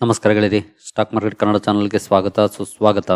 ನಮಸ್ಕಾರ stock market Kannada ಚಾನಲ್ಗೆ ಸ್ವಾಗತ, ಸುಸ್ವಾಗತ.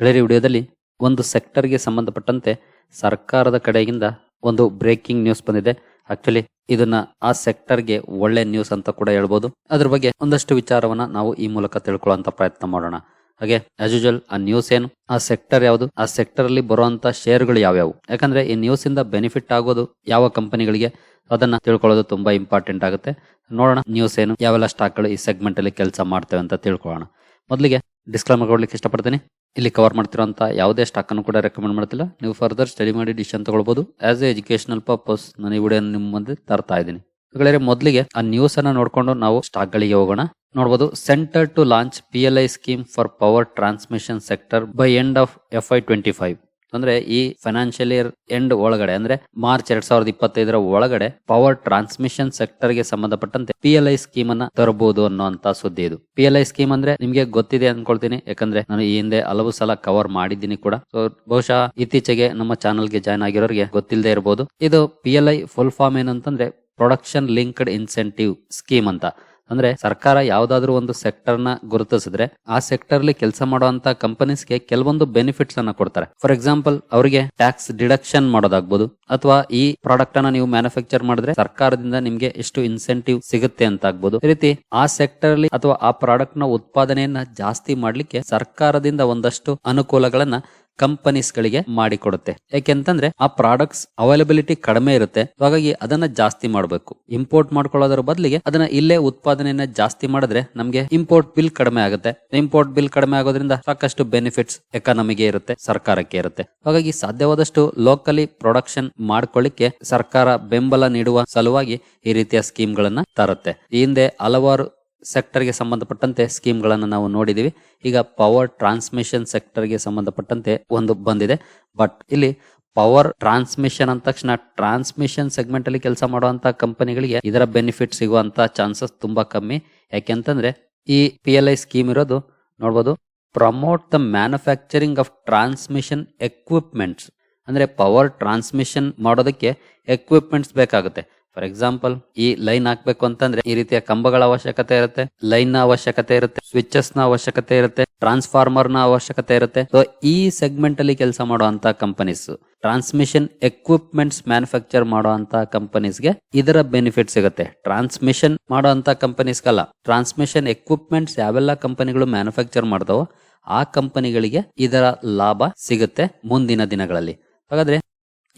ಗೆಳೆಯರಿ ವಿಡಿಯೋದಲ್ಲಿ ಒಂದು ಸೆಕ್ಟರ್ಗೆ ಸಂಬಂಧಪಟ್ಟಂತೆ ಸರ್ಕಾರದ ಕಡೆಯಿಂದ ಒಂದು ಬ್ರೇಕಿಂಗ್ ನ್ಯೂಸ್ ಬಂದಿದೆ. ಆಕ್ಚುಲಿ ಇದನ್ನ ಆ ಸೆಕ್ಟರ್ಗೆ ಒಳ್ಳೆ ನ್ಯೂಸ್ ಅಂತ ಕೂಡ ಹೇಳ್ಬೋದು. ಅದ್ರ ಬಗ್ಗೆ ಒಂದಷ್ಟು ವಿಚಾರವನ್ನ ನಾವು ಈ ಮೂಲಕ ತಿಳ್ಕೊಳ್ಳುವಂತ ಪ್ರಯತ್ನ ಮಾಡೋಣ. ಹಾಗೆ ಆಸ್ ಯೂಶಲ್ ಆ ನ್ಯೂಸ್ ಏನು? ಆ ಸೆಕ್ಟರ್ ಯಾವುದು? ಆ ಸೆಕ್ಟರ್ ಅಲ್ಲಿ ಬರುವಂತ ಶೇರ್ಗಳು ಯಾವ್ಯಾವು? ಯಾಕಂದ್ರೆ, ಈ ನ್ಯೂಸ್ ಇಂದ ಬೆನಿಫಿಟ್ ಆಗೋದು ಯಾವ ಕಂಪನಿಗಳಿಗೆ ಅದನ್ನ ತಿಳ್ಕೊಳ್ಳೋದು ತುಂಬಾ ಇಂಪಾರ್ಟೆಂಟ್ ಆಗುತ್ತೆ. ನೋಡೋಣ ನ್ಯೂಸ್ ಏನು? ಯಾವೆಲ್ಲ ಸ್ಟಾಕ್ಗಳು ಈ ಸೆಗ್ಮೆಂಟ್ ಅಲ್ಲಿ ಕೆಲಸ ಮಾಡ್ತೇವೆ ಅಂತ ತಿಳ್ಕೊಳ್ಳೋಣ. ಮೊದಲಿಗೆ ಡಿಸ್ಕ್ಲೈಮರ್ ಕೊಡ್ಲಿಕ್ಕೆ ಇಷ್ಟಪಡ್ತೀನಿ. ಇಲ್ಲಿ ಕವರ್ ಮಾಡ್ತಿರೋಂಥ ಯಾವುದೇ ಸ್ಟಾಕ್ ಅನ್ನು ಕೂಡ ರೆಕಮೆಂಡ್ ಮಾಡ್ತಿಲ್ಲ. ನೀವು ಫರ್ದರ್ ಸ್ಟಡಿ ಮಾಡಿ ಡಿಸಿಷನ್ ತಗೊಳ್ಬಹುದು ಆಸ್ ಎ ಎಜುಕೇಶನಲ್ ಪರ್ಪಸ್ ನಾನು ಈ ವಿಡಿಯೋ ನಿಮ್ಮ ಮುಂದೆ ತರ್ತಾ ಇದ್ದೀನಿ. ಗೆಳೆಯರೆ, ಮೊದಲಿಗೆ ಆ ನ್ಯೂಸ್ ಅನ್ನ ನೋಡ್ಕೊಂಡು ನಾವು ಸ್ಟಾಕ್ ಗಳಿಗೆ ಹೋಗೋಣ. ನೋಡಬಹುದು centre to launch P L I scheme for power transmission sector by end of F Y twenty five ಅಂದ್ರೆ ಈ ಫೈನಾನ್ಷಿಯಲ್ ಇಯರ್ ಎಂಡ್ ಒಳಗಡೆ, ಅಂದ್ರೆ ಮಾರ್ಚ್ ಎರಡ್ ಸಾವಿರದ ಇಪ್ಪತ್ತೈದರ ಒಳಗಡೆ ಪವರ್ ಟ್ರಾನ್ಸ್ಮಿಷನ್ ಸೆಕ್ಟರ್ಗೆ ಸಂಬಂಧಪಟ್ಟಂತೆ ಪಿ ಎಲ್ ಐ ಸ್ಕೀಮ್ ಅನ್ನ ತರಬಹುದು ಅನ್ನುವಂತ ಸುದ್ದಿ ಇದು. ಪಿ ಎಲ್ ಐ ಸ್ಕೀಮ್ ಅಂದ್ರೆ ನಿಮ್ಗೆ ಗೊತ್ತಿದೆ ಅನ್ಕೊಳ್ತೀನಿ, ಯಾಕಂದ್ರೆ ನಾನು ಈ ಹಿಂದೆ ಹಲವು ಸಲ ಕವರ್ ಮಾಡಿದ್ದೀನಿ ಕೂಡ. ಸೊ ಬಹುಶಃ ಇತ್ತೀಚೆಗೆ ನಮ್ಮ ಚಾನಲ್ಗೆ ಜಾಯ್ನ್ ಆಗಿರೋರಿಗೆ ಗೊತ್ತಿಲ್ಲದೆ ಇರಬಹುದು ಇದು P L I full form ಏನಂತಂದ್ರೆ ಪ್ರೊಡಕ್ಷನ್ ಲಿಂಕ್ಡ್ ಇನ್ಸೆಂಟಿವ್ ಸ್ಕೀಮ್ ಅಂತ. ಅಂದ್ರೆ ಸರ್ಕಾರ ಯಾವ್ದಾದ್ರು ಒಂದು ಸೆಕ್ಟರ್ನ ಗುರುತಿಸಿದ್ರೆ ಆ ಸೆಕ್ಟರ್ ಅಲ್ಲಿ ಕೆಲಸ ಮಾಡುವಂತ ಕಂಪನೀಸ್ಗೆ ಕೆಲವೊಂದು ಬೆನಿಫಿಟ್ಸ್ ಅನ್ನ ಕೊಡ್ತಾರೆ. ಫಾರ್ ಎಕ್ಸಾಂಪಲ್, ಅವರಿಗೆ ಟ್ಯಾಕ್ಸ್ ಡಿಡಕ್ಷನ್ ಮಾಡೋದಾಗ್ಬೋದು, ಅಥವಾ ಈ ಪ್ರಾಡಕ್ಟ್ ಅನ್ನ ನೀವು ಮ್ಯಾನುಫ್ಯಾಕ್ಚರ್ ಮಾಡಿದ್ರೆ ಸರ್ಕಾರದಿಂದ ನಿಮ್ಗೆ ಎಷ್ಟು ಇನ್ಸೆಂಟಿವ್ ಸಿಗುತ್ತೆ ಅಂತ ಆಗ್ಬೋದು ಈ ರೀತಿ ಆ ಸೆಕ್ಟರ್ ಅಲ್ಲಿ ಅಥವಾ ಆ ಪ್ರಾಡಕ್ಟ್ನ ಉತ್ಪಾದನೆಯನ್ನ ಜಾಸ್ತಿ ಮಾಡ್ಲಿಕ್ಕೆ ಸರ್ಕಾರದಿಂದ ಒಂದಷ್ಟು ಅನುಕೂಲಗಳನ್ನ ಕಂಪನೀಸ್ ಗಳಿಗೆ ಮಾಡಿಕೊಡುತ್ತೆ. ಯಾಕೆಂತಂದ್ರೆ ಆ ಪ್ರಾಡಕ್ಟ್ಸ್ ಅವೈಲಬಿಲಿಟಿ ಕಡಿಮೆ ಇರುತ್ತೆ. ಹಾಗಾಗಿ ಅದನ್ನ ಜಾಸ್ತಿ ಮಾಡಬೇಕು. ಇಂಪೋರ್ಟ್ ಮಾಡ್ಕೊಳ್ಳೋದ್ರ ಬದಲಿಗೆ ಅದನ್ನ ಇಲ್ಲೇ ಉತ್ಪಾದನೆಯನ್ನ ಜಾಸ್ತಿ ಮಾಡಿದ್ರೆ ನಮಗೆ ಇಂಪೋರ್ಟ್ ಬಿಲ್ ಕಡಿಮೆ ಆಗುತ್ತೆ. ಇಂಪೋರ್ಟ್ ಬಿಲ್ ಕಡಿಮೆ ಆಗೋದ್ರಿಂದ ಸಾಕಷ್ಟು ಬೆನಿಫಿಟ್ಸ್ ಎಕಾನಮಿಗೆ ಇರುತ್ತೆ, ಸರ್ಕಾರಕ್ಕೆ ಇರುತ್ತೆ. ಹಾಗಾಗಿ ಸಾಧ್ಯವಾದಷ್ಟು ಲೋಕಲಿ ಪ್ರೊಡಕ್ಷನ್ ಮಾಡ್ಕೊಳ್ಳಿಕ್ಕೆ ಸರ್ಕಾರ ಬೆಂಬಲ ನೀಡುವ ಸಲುವಾಗಿ ಈ ರೀತಿಯ ಸ್ಕೀಮ್ ಗಳನ್ನ ತರುತ್ತೆ. ಈ ಹಿಂದೆ ಹಲವಾರು ಸೆಕ್ಟರ್ಗೆ ಸಂಬಂಧಪಟ್ಟಂತೆ ಸ್ಕೀಮ್ಗಳನ್ನು ನಾವು ನೋಡಿದ್ದೀವಿ ಈಗ ಪವರ್ ಟ್ರಾನ್ಸ್ಮಿಷನ್ ಸೆಕ್ಟರ್ಗೆ ಸಂಬಂಧಪಟ್ಟಂತೆ ಒಂದು ಬಂದಿದೆ. ಬಟ್ ಇಲ್ಲಿ ಪವರ್ ಟ್ರಾನ್ಸ್ಮಿಷನ್ ಅಂದ ತಕ್ಷಣ ಟ್ರಾನ್ಸ್ಮಿಷನ್ ಸೆಗ್ಮೆಂಟ್ ಅಲ್ಲಿ ಕೆಲಸ ಮಾಡುವಂತ ಕಂಪನಿಗಳಿಗೆ ಇದರ ಬೆನಿಫಿಟ್ ಸಿಗುವಂತ ಚಾನ್ಸಸ್ ತುಂಬಾ ಕಮ್ಮಿ. ಯಾಕೆಂತಂದ್ರೆ ಈ ಪಿ ಎಲ್ ಐ ಸ್ಕೀಮ್ ಇರೋದು ನೋಡ್ಬೋದು promote the manufacturing of transmission equipments ಅಂದ್ರೆ ಪವರ್ ಟ್ರಾನ್ಸ್ಮಿಷನ್ ಮಾಡೋದಕ್ಕೆ ಎಕ್ವಿಪ್ಮೆಂಟ್ಸ್ ಬೇಕಾಗುತ್ತೆ. ಫಾರ್ ಎಕ್ಸಾಂಪಲ್ ಈ ಲೈನ್ ಹಾಕ್ಬೇಕು ಅಂತಂದ್ರೆ ಈ ರೀತಿಯ ಕಂಬಗಳ ಅವಶ್ಯಕತೆ ಇರುತ್ತೆ ಲೈನ್ನ ಅವಶ್ಯಕತೆ ಇರುತ್ತೆ ಸ್ವಿಚಸ್ನ ಅವಶ್ಯಕತೆ ಇರುತ್ತೆ ಟ್ರಾನ್ಸ್ಫಾರ್ಮರ್ನ ಅವಶ್ಯಕತೆ ಇರುತ್ತೆ. ಸೊ ಈ ಸೆಗ್ಮೆಂಟ್ ಅಲ್ಲಿ ಕೆಲಸ ಮಾಡುವಂತ ಕಂಪನೀಸ್ ಟ್ರಾನ್ಸ್ಮಿಷನ್ ಎಕ್ವಿಪ್ಮೆಂಟ್ಸ್ ಮ್ಯಾನುಫ್ಯಾಕ್ಚರ್ ಮಾಡುವಂತ ಕಂಪನೀಸ್ಗೆ ಇದರ ಬೆನಿಫಿಟ್ ಸಿಗುತ್ತೆ. ಟ್ರಾನ್ಸ್ಮಿಷನ್ ಮಾಡುವಂತ ಕಂಪನೀಸ್ಗಲ್ಲ ಟ್ರಾನ್ಸ್ಮಿಷನ್ ಎಕ್ವಿಪ್ಮೆಂಟ್ಸ್ ಯಾವೆಲ್ಲ ಕಂಪನಿಗಳು ಮ್ಯಾನುಫ್ಯಾಕ್ಚರ್ ಮಾಡ್ತಾವೋ ಆ ಕಂಪನಿಗಳಿಗೆ ಇದರ ಲಾಭ ಸಿಗುತ್ತೆ ಮುಂದಿನ ದಿನಗಳಲ್ಲಿ. ಹಾಗಾದ್ರೆ